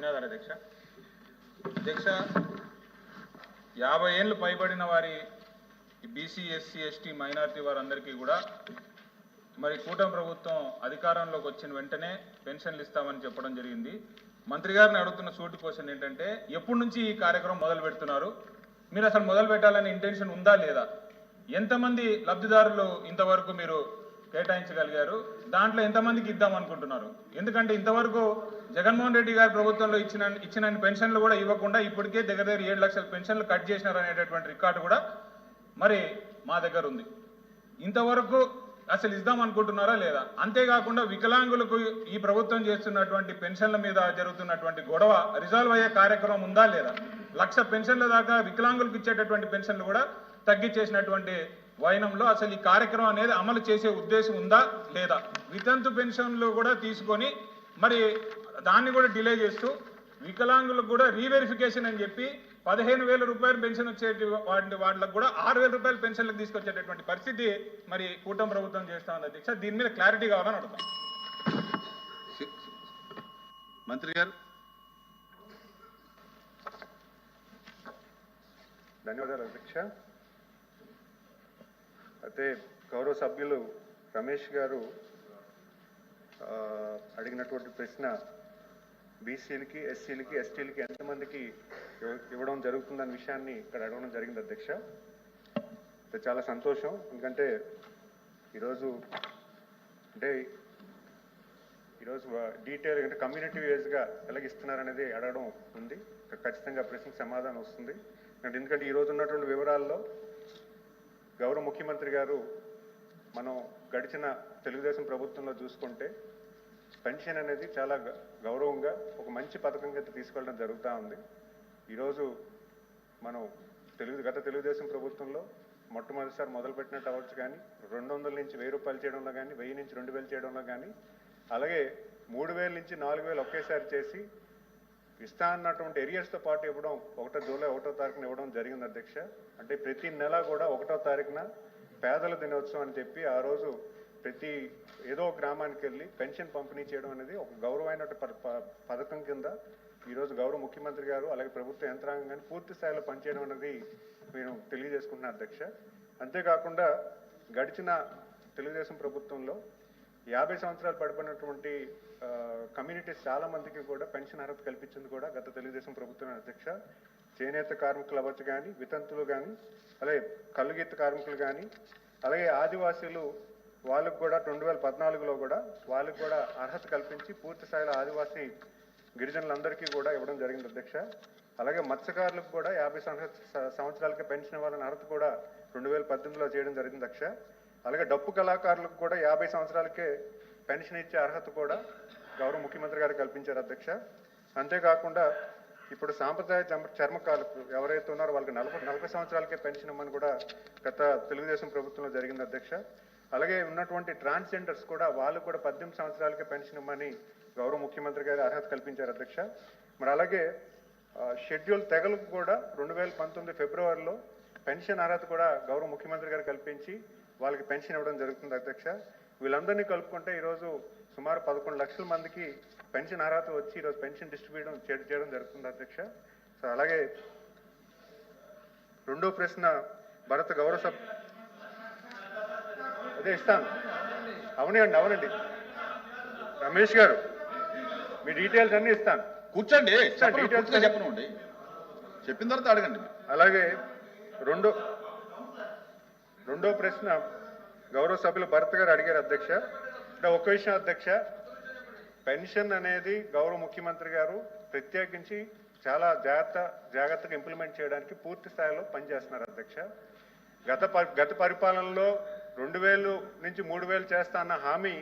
ధన్యవాదాలు అధ్యక్ష. అధ్యక్ష యాభై ఏళ్ళు పైబడిన వారి బీసీ ఎస్సీ ఎస్టీ మైనార్టీ వారందరికీ కూడా మరి కూటమి ప్రభుత్వం అధికారంలోకి వచ్చిన వెంటనే పెన్షన్లు ఇస్తామని చెప్పడం జరిగింది. మంత్రి గారిని అడుగుతున్న సూటి క్వశ్చన్ ఏంటంటే ఎప్పటి నుంచి ఈ కార్యక్రమం మొదలు పెడుతున్నారు? మీరు అసలు మొదలు పెట్టాలనే ఇంటెన్షన్ ఉందా లేదా? ఎంతమంది లబ్ధిదారులు ఇంతవరకు మీరు కేటాయించగలిగారు. దాంట్లో ఎంతమందికి ఇద్దాం అనుకుంటున్నారు? ఎందుకంటే ఇంతవరకు జగన్మోహన్ రెడ్డి గారి ప్రభుత్వంలో ఇచ్చిన ఇచ్చిన పెన్షన్లు కూడా ఇవ్వకుండా ఇప్పటికే దగ్గర దగ్గర ఏడు లక్షల పెన్షన్లు కట్ చేసినారు అనేటటువంటి రికార్డు కూడా మరి మా దగ్గర ఉంది. ఇంతవరకు అసలు ఇద్దాం అనుకుంటున్నారా లేదా? అంతేకాకుండా వికలాంగులకు ఈ ప్రభుత్వం చేస్తున్నటువంటి పెన్షన్ల మీద జరుగుతున్నటువంటి గొడవ రిజాల్వ్ అయ్యే కార్యక్రమం ఉందా లేదా? లక్ష పెన్షన్ల దాకా వికలాంగులకు ఇచ్చేటటువంటి పెన్షన్లు కూడా తగ్గించేసినటువంటి వైనంలో అసలు ఈ కార్యక్రమం అనేది అమలు చేసే ఉద్దేశం ఉందా లేదా? వితంతు పెన్షన్లు కూడా తీసుకొని మరి దాన్ని కూడా డిలే చేస్తూ వికలాంగులకు కూడా రీవెరిఫికేషన్ అని చెప్పి పదిహేను వేల రూపాయలు పెన్షన్ వచ్చే వాటి వాళ్ళకు కూడా ఆరు వేల రూపాయల పెన్షన్లకు తీసుకొచ్చేటటువంటి పరిస్థితి మరి కూటమి ప్రభుత్వం చేస్తా ఉంది అధ్యక్ష. దీని మీద క్లారిటీ కావాలని అడుగుతాం. మంత్రి గారు. ధన్యవాదాలు అధ్యక్ష. అయితే గౌరవ సభ్యులు రమేష్ గారు అడిగినటువంటి ప్రశ్న బీసీలకి ఎస్సీలకి ఎస్టీలకి ఎంతమందికి ఇవ్వడం జరుగుతుందన్న విషయాన్ని ఇక్కడ అడగడం జరిగింది అధ్యక్ష. అయితే చాలా సంతోషం. ఎందుకంటే ఈరోజు అంటే ఈరోజు డీటెయిల్ అంటే కమ్యూనిటీ వేస్గా ఎలాగిస్తున్నారనేది అడగడం ఉంది. ఖచ్చితంగా ప్రశ్నకు సమాధానం వస్తుంది. ఎందుకంటే ఈరోజు ఉన్నటువంటి వివరాల్లో గౌరవ ముఖ్యమంత్రి గారు మనం గడిచిన తెలుగుదేశం ప్రభుత్వంలో చూసుకుంటే పెన్షన్ అనేది చాలా గ- గౌరవంగా ఒక మంచి పథకం కింద తీసుకెళ్ళడం జరుగుతూ ఉంది. ఈరోజు మనం తెలుగు గత తెలుగుదేశం ప్రభుత్వంలో మొట్టమొదటిసారి మొదలుపెట్టినట్టు అవ్వచ్చు కానీ రెండు వందల నుంచి వెయ్యి రూపాయలు చేయడంలో కానీ వెయ్యి నుంచి రెండు వేలు చేయడంలో కానీ అలాగే మూడు వేల నుంచి నాలుగు వేలు ఒకేసారి చేసి ఇస్తా అన్నటువంటి ఏరియాస్తో పాటు ఇవ్వడం ఒకటో జూలై ఒకటో తారీఖున ఇవ్వడం జరిగింది అధ్యక్ష. అంటే ప్రతి నెల కూడా ఒకటో తారీఖున పేదల దినోత్సవం అని చెప్పి ఆ రోజు ప్రతి ఏదో గ్రామానికి వెళ్ళి పెన్షన్ పంపిణీ చేయడం అనేది ఒక గౌరవమైన ప- ప- పథకం కింద ఈరోజు గౌరవ ముఖ్యమంత్రి గారు అలాగే ప్రభుత్వ యంత్రాంగం కానీ పూర్తి స్థాయిలో పనిచేయడం అనేది నేను తెలియజేసుకుంటున్నాను అధ్యక్ష. అంతేకాకుండా గడిచిన తెలుగుదేశం ప్రభుత్వంలో యాభై సంవత్సరాలు పడిపోయినటువంటి కమ్యూనిటీస్ చాలా మందికి కూడా పెన్షన్ అర్హత కల్పించింది కూడా గత తెలుగుదేశం ప్రభుత్వం అధ్యక్ష. చేనేత కార్మికులు అవ్వచ్చు కానీ వితంతులు కానీ అలాగే కల్లుగీత కార్మికులు కానీ అలాగే ఆదివాసీలు వాళ్ళకు కూడా రెండు వేల పద్నాలుగులో కూడా వాళ్ళకు కూడా అర్హత కల్పించి పూర్తి స్థాయిలో ఆదివాసీ గిరిజనులందరికీ కూడా ఇవ్వడం జరిగింది అధ్యక్ష. అలాగే మత్స్యకారులకు కూడా యాభై సంవత్సర సంవత్సరాలకి పెన్షన్ ఇవ్వాలని అర్హత కూడా రెండు వేల పద్దెనిమిదిలో చేయడం జరిగింది అధ్యక్ష. అలాగే డప్పు కళాకారులకు కూడా యాభై సంవత్సరాలకే పెన్షన్ ఇచ్చే అర్హత కూడా గౌరవ ముఖ్యమంత్రి గారు కల్పించారు అధ్యక్ష. అంతేకాకుండా ఇప్పుడు సాంప్రదాయ చర్మ- చర్మకారులకు ఎవరైతే ఉన్నారో వాళ్ళకి నలభై నలభై సంవత్సరాలకే పెన్షన్ ఇవ్వమని కూడా గత తెలుగుదేశం ప్రభుత్వంలో జరిగింది అధ్యక్ష. అలాగే ఉన్నటువంటి ట్రాన్స్జెండర్స్ కూడా వాళ్ళు కూడా పద్దెనిమిది సంవత్సరాలకే పెన్షన్ ఇవ్వమని గౌరవ ముఖ్యమంత్రి గారు అర్హత కల్పించారు అధ్యక్ష. మరి అలాగే షెడ్యూల్ తెగలకు కూడా రెండు వేల పంతొమ్మిది ఫిబ్రవరిలో పెన్షన్ అర్హత కూడా గౌరవ ముఖ్యమంత్రి గారు కల్పించి వాళ్ళకి పెన్షన్ ఇవ్వడం జరుగుతుంది అధ్యక్ష. వీళ్ళందరినీ కలుపుకుంటే ఈరోజు సుమారు పదకొండు లక్షల మందికి పెన్షన్ అర్హత వచ్చి ఈరోజు పెన్షన్ డిస్ట్రిబ్యూట్ చేయడం జరుగుతుంది అధ్యక్ష. సో అలాగే రెండో ప్రశ్న భరత గౌరవ సభ అదే ఇస్తాను. అవునండి అవునండి. రమేష్ గారు మీ డీటెయిల్స్ అన్నీ ఇస్తాను. కూర్చోండి అన్ని- చెప్పనండి చెప్పిన తర్వాత అడగండి అలాగే రెండో రెండో ప్రశ్న గౌరవ సభ్యులు భరత్ గారు అడిగారు అధ్యక్ష. ఒక విషయం అధ్యక్ష. పెన్షన్ అనేది గౌరవ ముఖ్యమంత్రి గారు ప్రత్యేకించి చాలా జాగ్రత్త జాగ్రత్తగా ఇంప్లిమెంట్ చేయడానికి పూర్తి స్థాయిలో పనిచేస్తున్నారు అధ్యక్ష. గత గత పరిపాలనలో రెండు వేలు నుంచి మూడు వేలు చేస్తా అన్న హామీ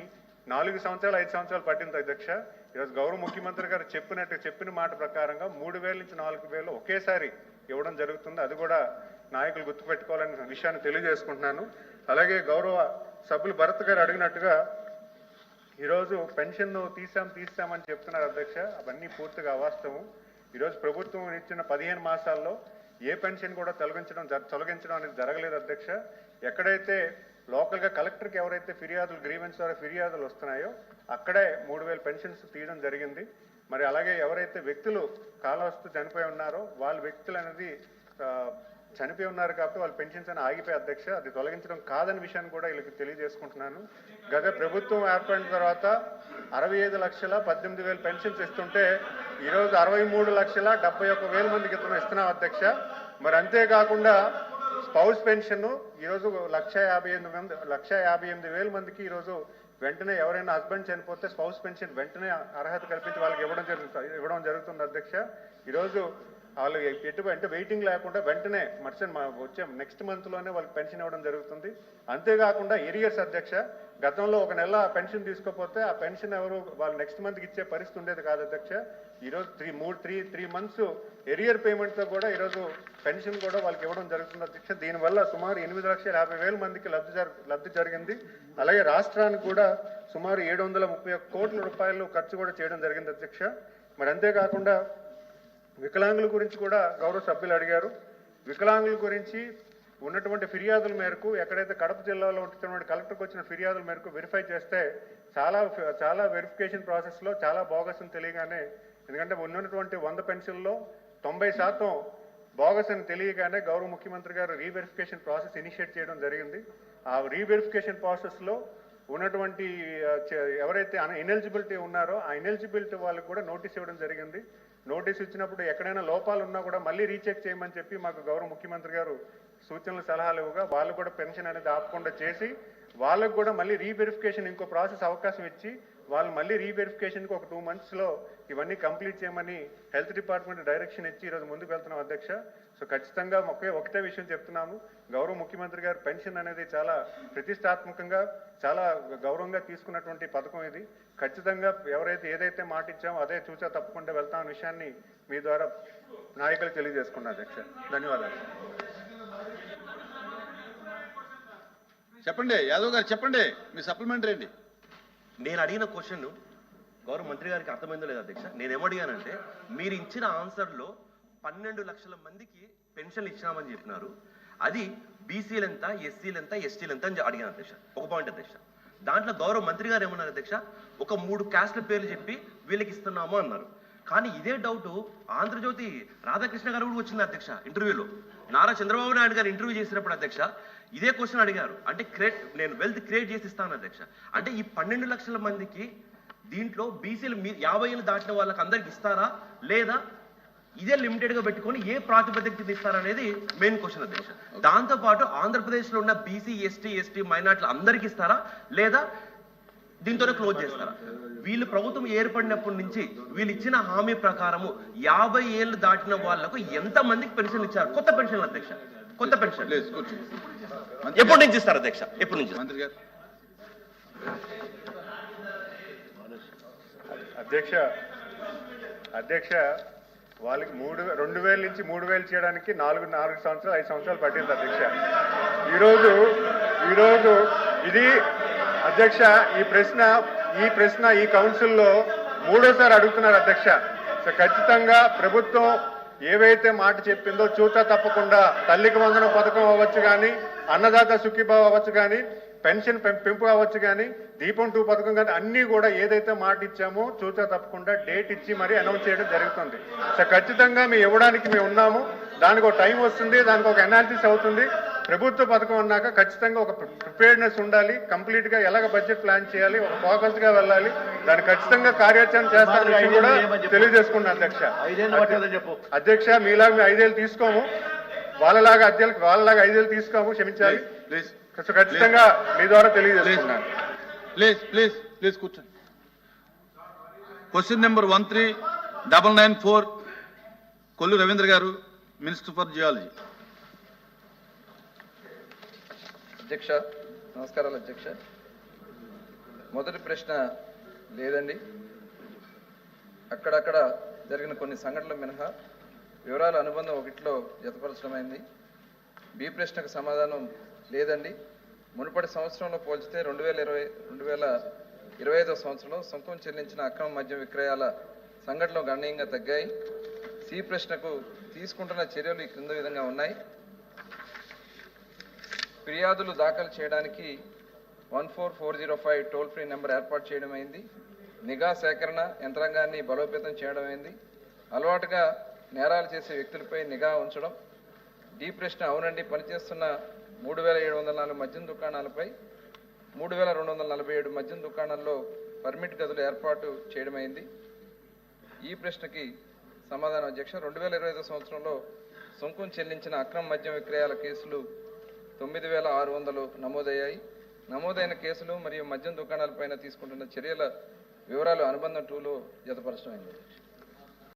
నాలుగు సంవత్సరాలు ఐదు సంవత్సరాలు పట్టింది అధ్యక్ష. ఈరోజు గౌరవ ముఖ్యమంత్రి గారు చెప్పినట్టు చెప్పిన మాట ప్రకారంగా మూడు వేల నుంచి నాలుగు వేలు ఒకేసారి ఇవ్వడం జరుగుతుంది. అది కూడా నాయకులు గుర్తుపెట్టుకోవాలనే విషయాన్ని తెలియజేసుకుంటున్నాను. అలాగే గౌరవ సభ్యులు భరత్ గారు అడిగినట్టుగా ఈరోజు పెన్షన్ తీసాం తీసామని చెప్తున్నారు అధ్యక్ష. అవన్నీ పూర్తిగా అవాస్తవం. ఈరోజు ప్రభుత్వం ఇచ్చిన పదిహేను మాసాల్లో ఏ పెన్షన్ కూడా తొలగించడం జ- తొలగించడం అనేది జరగలేదు అధ్యక్ష. ఎక్కడైతే లోకల్గా కలెక్టర్కి ఎవరైతే ఫిర్యాదులు గ్రీవెన్స్ ద్వారా ఫిర్యాదులు వస్తున్నాయో అక్కడే మూడు వేల పెన్షన్స్ తీయడం జరిగింది. మరి అలాగే ఎవరైతే వ్యక్తులు కాలవస్తు చనిపోయి ఉన్నారో వాళ్ళ వ్యక్తులు అనేది చనిపోయి ఉన్నారు కాబట్టి వాళ్ళ పెన్షన్స్ అని ఆగిపోయి అధ్యక్ష అది తొలగించడం కాదని విషయాన్ని కూడా వీళ్ళకి తెలియజేసుకుంటున్నాను. గత ప్రభుత్వం ఏర్పడిన తర్వాత అరవై ఐదు లక్షల పద్దెనిమిది వేలు పెన్షన్స్ ఇస్తుంటే ఈరోజు అరవై మూడు లక్షల డెబ్బై ఒక్క వేల మందికి ఇతను ఇస్తున్నాం అధ్యక్ష. మరి అంతేకాకుండా స్పౌస్ పెన్షన్ ఈరోజు లక్ష యాభై ఎనిమిది మంది లక్ష యాభై ఎనిమిది వేల మందికి ఈరోజు వెంటనే ఎవరైనా హస్బెండ్ చనిపోతే స్పౌస్ పెన్షన్ వెంటనే అర్హత కల్పించి వాళ్ళకి ఇవ్వడం జరుగుతుంది ఇవ్వడం జరుగుతుంది అధ్యక్ష. ఈరోజు వాళ్ళు ఎటువంటి అంటే వెయిటింగ్ లేకుండా వెంటనే మర్చన్ వచ్చే నెక్స్ట్ మంత్లోనే వాళ్ళకి పెన్షన్ ఇవ్వడం జరుగుతుంది. అంతేకాకుండా ఏరియర్స్ అధ్యక్ష గతంలో ఒక నెల పెన్షన్ తీసుకోకపోతే ఆ పెన్షన్ ఎవరు వాళ్ళు నెక్స్ట్ మంత్కి ఇచ్చే పరిస్థితి ఉండేది కాదు అధ్యక్ష. ఈరోజు త్రీ మూడు త్రీ త్రీ మంత్స్ ఎరియర్ పేమెంట్తో కూడా ఈరోజు పెన్షన్ కూడా వాళ్ళకి ఇవ్వడం జరుగుతుంది అధ్యక్ష. దీనివల్ల సుమారు ఎనిమిది లక్షల యాభై వేల మందికి లబ్ధి జరు లబ్ధి జరిగింది. అలాగే రాష్ట్రానికి కూడా సుమారు ఏడు వందల ముప్పై ఒక్క కోట్ల రూపాయలు ఖర్చు కూడా చేయడం జరిగింది అధ్యక్ష. మరి అంతేకాకుండా వికలాంగుల గురించి కూడా గౌరవ సభ్యులు అడిగారు. వికలాంగుల గురించి ఉన్నటువంటి ఫిర్యాదుల మేరకు ఎక్కడైతే కడప జిల్లాలో ఉంటున్నటువంటి కలెక్టర్కి వచ్చిన ఫిర్యాదుల మేరకు వెరిఫై చేస్తే చాలా చాలా వెరిఫికేషన్ ప్రాసెస్లో చాలా బోగస్ అని తెలియగానే ఎందుకంటే ఉన్నటువంటి వంద పెన్షన్లో తొంభై శాతం బోగస్ అని తెలియగానే గౌరవ ముఖ్యమంత్రి గారు రీవెరిఫికేషన్ ప్రాసెస్ ఇనిషియేట్ చేయడం జరిగింది. ఆ రీవెరిఫికేషన్ ప్రాసెస్లో ఉన్నటువంటి ఎవరైతే ఇనెలిజిబిలిటీ ఉన్నారో ఆ ఇనెలిజిబిలిటీ వాళ్ళకి కూడా నోటీస్ ఇవ్వడం జరిగింది. నోటీస్ ఇచ్చినప్పుడు ఎక్కడైనా లోపాలు ఉన్నా కూడా మళ్ళీ రీచెక్ చేయమని చెప్పి మాకు గౌరవ ముఖ్యమంత్రి గారు సూచనలు సలహాలు ఇవ్వగా వాళ్ళు కూడా పెన్షన్ అనేది ఆపకుండా చేసి వాళ్ళకు కూడా మళ్ళీ రీవెరిఫికేషన్ ఇంకో ప్రాసెస్ అవకాశం ఇచ్చి వాళ్ళు మళ్ళీ రీవెరిఫికేషన్కి ఒక టూ మంత్స్లో ఇవన్నీ కంప్లీట్ చేయమని హెల్త్ డిపార్ట్మెంట్ డైరెక్షన్ ఇచ్చి ఈరోజు ముందుకు వెళ్తున్నాం అధ్యక్ష. సో ఖచ్చితంగా ఒకే ఒకటే విషయం చెప్తున్నాము. గౌరవ ముఖ్యమంత్రి గారు పెన్షన్ అనేది చాలా ప్రతిష్టాత్మకంగా చాలా గౌరవంగా తీసుకున్నటువంటి పథకం ఇది. ఖచ్చితంగా ఎవరైతే ఏదైతే మాట ఇచ్చామో అదే చూచా తప్పకుండా వెళ్తామన్న విషయాన్ని మీ ద్వారా నాయకులు తెలియజేసుకున్నా అధ్యక్ష. ధన్యవాదాలు. చెప్పండి యాదవ్ గారు చెప్పండి మీ సప్లిమెంటరీ ఏంటి? నేను అడిగిన క్వశ్చన్ గౌరవ మంత్రి గారికి అర్థమైందో లేదు అధ్యక్ష నేను ఏమడిగానంటే మీరు ఇచ్చిన ఆన్సర్లో పన్నెండు లక్షల మందికి పెన్షన్లు ఇచ్చినామని చెప్పినారు. అది బీసీలు ఎంత ఎస్సీలు ఎంత ఎస్టీలు ఎంత అని అడిగాను అధ్యక్ష. ఒక పాయింట్ అధ్యక్ష. దాంట్లో గౌరవ మంత్రి గారు ఏమన్నారు అధ్యక్ష? ఒక మూడు క్యాస్ట్ల పేర్లు చెప్పి వీళ్ళకి ఇస్తున్నాము అన్నారు. కానీ ఇదే డౌట్ ఆంధ్రజ్యోతి రాధాకృష్ణ గారు కూడా వచ్చింది అధ్యక్ష ఇంటర్వ్యూలో. నారా చంద్రబాబు నాయుడు గారు ఇంటర్వ్యూ చేసినప్పుడు అధ్యక్ష ఇదే క్వశ్చన్ అడిగారు. అంటే క్రియేట్ నేను వెల్త్ క్రియేట్ చేసి ఇస్తాను అధ్యక్ష. అంటే ఈ పన్నెండు లక్షల మందికి దీంట్లో బీసీలు మీ యాభై ఏళ్ళు దాటిన వాళ్ళకి అందరికి ఇస్తారా? లేదా ఇదే లిమిటెడ్గా పెట్టుకొని ఏ ప్రాతిపదికన ఇస్తారనేది మెయిన్ క్వశ్చన్ అధ్యక్ష దాంతో పాటు ఆంధ్రప్రదేశ్లో ఉన్న బీసీ ఎస్టీ ఎస్టీ మైనార్టీలు అందరికి ఇస్తారా? లేదా దీంతోనే క్లోజ్ చేస్తారా? వీళ్ళు ప్రభుత్వం ఏర్పడినప్పటి నుంచి వీళ్ళు ఇచ్చిన హామీ ప్రకారము యాభై ఏళ్ళు దాటిన వాళ్ళకు ఎంత మందికి పెన్షన్ ఇచ్చారు? కొత్త పెన్షన్లు అధ్యక్ష. కొత్త పెన్షన్. ఎప్పటి నుంచి ఇస్తారు అధ్యక్ష? ఎప్పటి నుంచి? మంత్రి గారు. అధ్యక్ష అధ్యక్ష వాళ్ళకి మూడు రెండు వేల నుంచి మూడు వేలు చేయడానికి నాలుగు నాలుగు సంవత్సరాలు ఐదు సంవత్సరాలు పట్టింది అధ్యక్ష. ఈరోజు ఈరోజు ఇది అధ్యక్ష ఈ ప్రశ్న ఈ ప్రశ్న ఈ కౌన్సిల్లో మూడోసారి అడుగుతున్నారు అధ్యక్ష. సో ఖచ్చితంగా ప్రభుత్వం ఏవైతే మాట చెప్పిందో చూత తప్పకుండా తల్లికి వందన పథకం అవ్వచ్చు కానీ అన్నదాత సుఖీభావ అవ్వచ్చు కానీ పెన్షన్ పెం- పెంపు అవ్వచ్చు కానీ దీపం టూ పథకం కానీ అన్నీ కూడా ఏదైతే మాట ఇచ్చామో చూచా తప్పకుండా డేట్ ఇచ్చి మరి అనౌన్స్ చేయడం జరుగుతుంది. సో ఖచ్చితంగా మేము ఇవ్వడానికి మేము ఉన్నాము. దానికి ఒక టైం వస్తుంది దానికి ఒక అనాలిసిస్ అవుతుంది. ప్రభుత్వ పథకం అన్నాక ఖచ్చితంగా ఒక ప్రిపేర్నెస్ ఉండాలి. కంప్లీట్గా ఎలాగ బడ్జెట్ ప్లాన్ చేయాలి ఒక ఫోకస్గా వెళ్ళాలి. దాన్ని ఖచ్చితంగా కార్యాచరణ చేస్తారని విషయం కూడా తెలియజేసుకున్నాను అధ్యక్ష. అధ్యక్ష మీలాగా మేము ఐదేళ్ళు తీసుకోము. వాళ్ళలాగా అధ్యక్ష వాళ్ళలాగా ఐదేళ్ళు తీసుకోము క్షమించాలి. ప్లీజ్ సో ఖచ్చితంగా మీ ద్వారా తెలియజేస్తున్నాను ప్లీజ్ ప్లీజ్ ప్లీజ్ కూర్చోండి. Question number one three double nine four Kollu Ravindra garu minister for geology. అధ్యక్ష నమస్కారాలు అధ్యక్ష. మొదటి ప్రశ్న లేదండి. అక్కడక్కడ జరిగిన కొన్ని సంఘటనలు మినహా వివరాల అనుబంధం ఒకటిలో జతపరచడమైంది బి ప్రశ్నకు సమాధానం లేదండి. మునుపటి సంవత్సరంలో పోల్చితే రెండు వేల ఇరవై రెండు వేల ఇరవై ఐదో సంవత్సరంలో సొంతం చెల్లించిన అక్రమ మద్యం విక్రయాల సంఘటనలు గణనీయంగా తగ్గాయి. సి ప్రశ్నకు తీసుకుంటున్న చర్యలు ఈ క్రింద విధంగా ఉన్నాయి. ఫిర్యాదులు దాఖలు చేయడానికి one four four zero five toll free number ఏర్పాటు చేయడం అయింది. నిఘా సేకరణ యంత్రాంగాన్ని బలోపేతం చేయడం అయింది. అలవాటుగా నేరాలు చేసే వ్యక్తులపై నిఘా ఉంచడం. డీ ప్రశ్న అవునండి పనిచేస్తున్న మూడు వేల ఏడు వందల నాలుగు మద్యం దుకాణాలపై మూడు వేల రెండు వందల నలభై ఏడు మద్యం దుకాణాల్లో పర్మిట్ గదులు ఏర్పాటు చేయడమైంది. ఈ ప్రశ్నకి సమాధానం అధ్యక్ష రెండు వేల ఇరవై ఐదో సంవత్సరంలో సుంకం చెల్లించిన అక్రమ మద్యం విక్రయాల కేసులు తొమ్మిది వేల ఆరు వందలు నమోదయ్యాయి. నమోదైన కేసులు మరియు మద్యం దుకాణాలపైన తీసుకుంటున్న చర్యల వివరాలు అనుబంధం టూలో జతపరచడం అయింది